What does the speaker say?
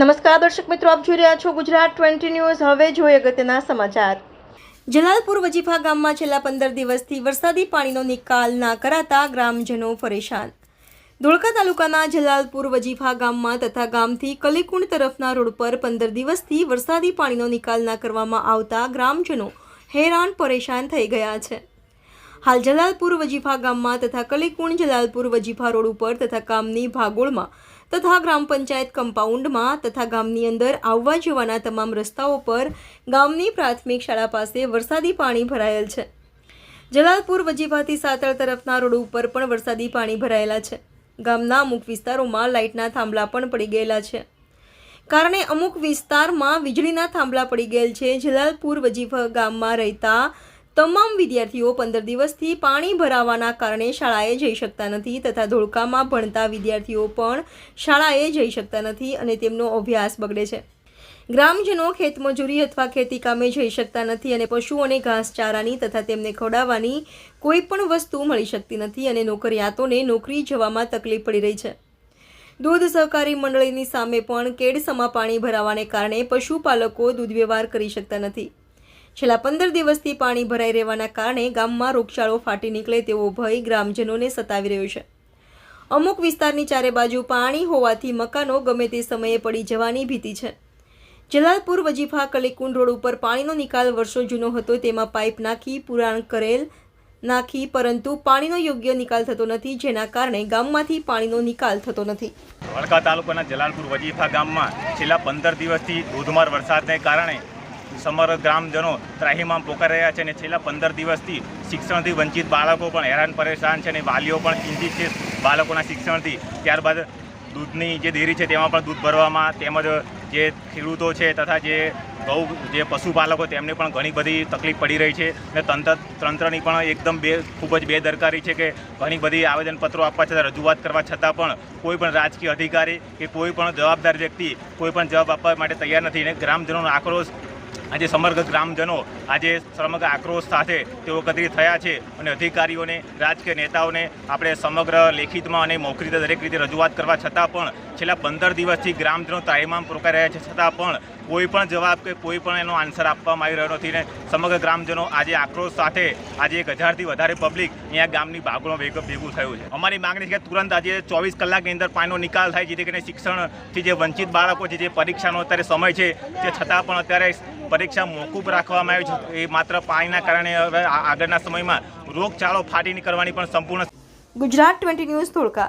નમસ્કાર દર્શક મિત્રો, આપ જોઈ રહ્યા છો ગુજરાત ટ્વેન્ટી ન્યૂઝ. હવે જોઈએ અગત્યના સમાચાર. જલાલપુર વજીફા ગામમાં છેલ્લા પંદર દિવસથી વરસાદી પાણીનો નિકાલ ના કરાતા ગ્રામજનો પરેશાન. ધોળકા તાલુકાના જલાલપુર વજીફા ગામમાં તથા ગામથી કલીકુંડ તરફના રોડ પર પંદર દિવસથી વરસાદી પાણીનો નિકાલ ના કરવામાં આવતા ગ્રામજનો હેરાન પરેશાન થઈ ગયા છે. હાલ જલાલપુર વજીફા ગામમાં તથા કલીકુંડ જલાલપુર વજીફા રોડ ઉપર તથા ગામની ભાગોળમાં તથા ગ્રામ પંચાયત કમ્પાઉન્ડમાં તથા ગામની અંદર આવવા જવાના તમામ રસ્તાઓ પર ગામની પ્રાથમિક શાળા પાસે વરસાદી પાણી ભરાયેલ છે. જલાલપુર વજીફાથી સાતળ તરફના રોડ ઉપર પણ વરસાદી પાણી ભરાયેલા છે. ગામના અમુક વિસ્તારોમાં લાઇટના થાંભલા પણ પડી ગયેલા છે. કારણે અમુક વિસ્તારમાં વીજળીના થાંભલા પડી ગયેલ છે. જલાલપુર વજીફા ગામમાં રહેતા તમામ વિદ્યાર્થીઓ પંદર દિવસથી પાણી ભરાવાના કારણે શાળાએ જઈ શકતા નથી તથા ધોળકામાં ભણતા વિદ્યાર્થીઓ પણ શાળાએ જઈ શકતા નથી અને તેમનો અભ્યાસ બગડે છે. ગ્રામજનો ખેતમજૂરી અથવા ખેતી કામે જઈ શકતા નથી અને પશુઓને ઘાસચારાની તથા તેમને ખવડાવવાની કોઈ પણ વસ્તુ મળી શકતી નથી અને નોકરિયાતોને નોકરી જવામાં તકલીફ પડી રહી છે. દૂધ સહકારી મંડળીની સામે પણ કેડસમાં પાણી ભરાવાને કારણે પશુપાલકો દૂધ વ્યવહાર કરી શકતા નથી. છેલ્લા પંદર દિવસથી પાણી ભરાઈ રહેવાના કારણે ગામમાં રોગચાળો ફાટી નીકળે તેવો ભય ગ્રામજનોને સતાવી રહ્યો છે. અમુક વિસ્તારની ચારે બાજુ પાણી હોવાથી મકાનો ગમે તે સમયે પડી જવાની ભીતિ છે. જલાલપુર વજીફા કલીકુંડ રોડ ઉપર પાણીનો નિકાલ વર્ષો જૂનો હતો, તેમાં પાઇપ નાખી, પુરાણ કરેલ નાખી, પરંતુ પાણીનો યોગ્ય નિકાલ થતો નથી, જેના કારણે ગામમાંથી પાણીનો નિકાલ થતો નથી. વડકા તાલુકાના જલાલપુર વજીફા ગામમાં છેલ્લા પંદર દિવસથી ધોધમાર વરસાદને કારણે સમગ્ર ગ્રામજનો ત્રાહીમામ પોકારી રહ્યા છે અને છેલ્લા પંદર દિવસથી શિક્ષણથી વંચિત બાળકો પણ હેરાન પરેશાન છે અને વાલીઓ પણ ચિંતિત છે બાળકોના શિક્ષણથી. ત્યારબાદ દૂધની જે ડેરી છે તેમાં પણ દૂધ ભરવામાં તેમજ જે ખેડૂતો છે તથા જે ગૌ જે પશુપાલકો તેમને પણ ઘણી બધી તકલીફ પડી રહી છે અને તંત્ર તંત્રની પણ એકદમ બે ખૂબ જ બેદરકારી છે કે ઘણી બધી આવેદનપત્રો આપવા છતાં રજૂઆત કરવા છતાં પણ કોઈ પણ રાજકીય અધિકારી કે કોઈ પણ જવાબદાર વ્યક્તિ કોઈ પણ જવાબ આપવા માટે તૈયાર નથી અને ગ્રામજનોનો આક્રોશ આજે સમગ્ર ગ્રામજનો આજે સમગ્ર આક્રોશ સાથે તેઓ એકત્રિત થયા છે અને અધિકારીઓને, રાજકીય નેતાઓને આપણે સમગ્ર લેખિતમાં અને મૌખિક દરેક રીતે રજૂઆત કરવા છતાં પણ છેલ્લા પંદર દિવસથી ગ્રામજનો તાહીમામ રોકાઈ રહ્યા છે. છતાં પણ કોઈ પણ જવાબ કે કોઈ પણ એનો આન્સર આપવામાં આવી રહ્યો નથી ને સમગ્ર ગ્રામજનો આજે આક્રોશ સાથે આજે એક હજારથી વધારે પબ્લિક અહીંયા ગામની ભેગું ભેગું થયું છે. અમારી માંગણી છે કે તુરંત આજે ચોવીસ કલાકની અંદર પાણીનો નિકાલ થાય, જેથી કરીને શિક્ષણથી જે વંચિત બાળકો છે, જે પરીક્ષાનો અત્યારે સમય છે, તે છતાં પણ અત્યારે પરીક્ષા મોકૂફ રાખવામાં આવી છે. એ માત્ર પાણીના કારણે હવે આગળના સમયમાં રોગચાળો ફાટી નીકળવાની પણ સંપૂર્ણ ગુજરાત ટ્વેન્ટી ન્યૂઝ ધોળકા